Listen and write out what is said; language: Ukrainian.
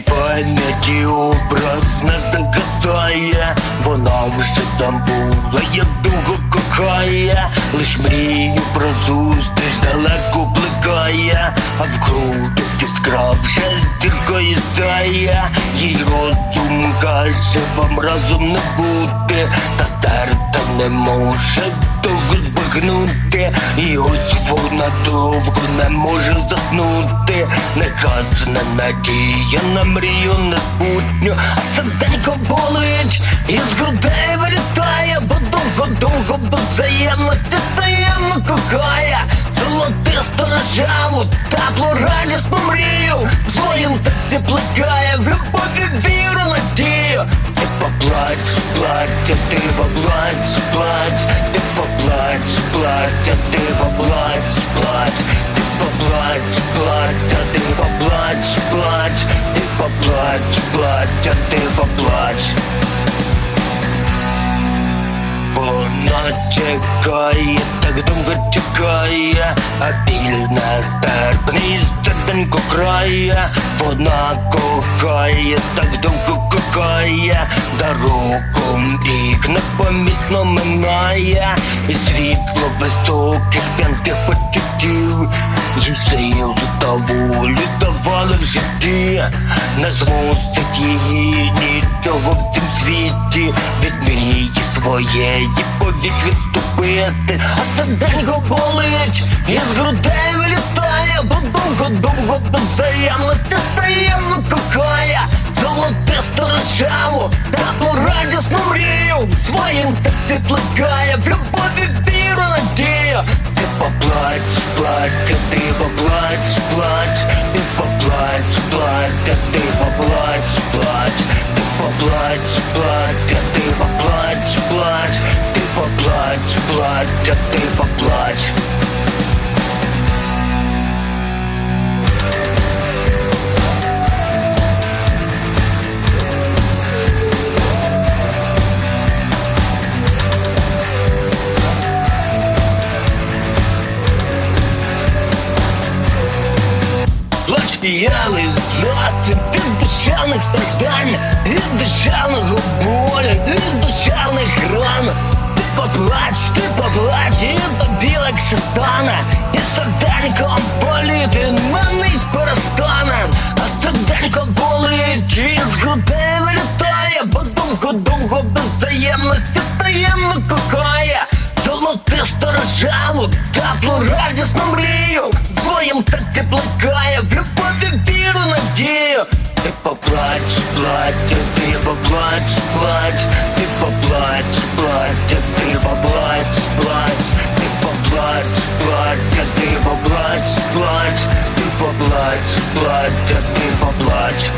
пам'яті образ не догадає, вона вже забула, як довго кохає, лиш мрію про зустріч далеко плекає, а в грудях іскра вже зіркою сяє, їй розум каже, вам разом не бути, та серце не може довго збагнути, і ось вона довго не може заснути, неказана надія на мрію незбутню, а серденько болить, і з грудей вилітає, бо довго-довго беззаємності таємно кохає, золотисту рожаву, теплу радісну мрію, поплач, плач, ти поплач, плаче, ти поплач, плач, ти поплач, плаче, ти поплач, плач, ти поплач, плаче, ти Вона чекає, так довго чекає, а біль нестерпний серденько крає, вона кохає, так довго кохає, за роком рік непомітно минає, і світло високих п'янких почуттів, їй силу та волю давали в житті, не змусить її нічого в цім світі. Від мрії своєї повік відступити, а серденько болить, і з грудей вилітає, бо довго-довго беззаємності таємно кохає, золотисту рожаву, таку радісну мрію, в своїм серці плекає, в любові віру надію. Ти поплач, плач, ти поплач, плач, плач, ти поплач. Лиш здрасти від душевних страждань, від душевного болю, від душевних легше і серденьком боліти манить перестане, а серденько болить, і з грудей вилітає, бо довго-довго беззаємності таємно кохає. Золотисту рожаву, теплу радісну мрію. В своїм серці плекає, в любові віру надію. Ти поплач, плач, ти поплач, плач, ти поплач, плач, ти поплач.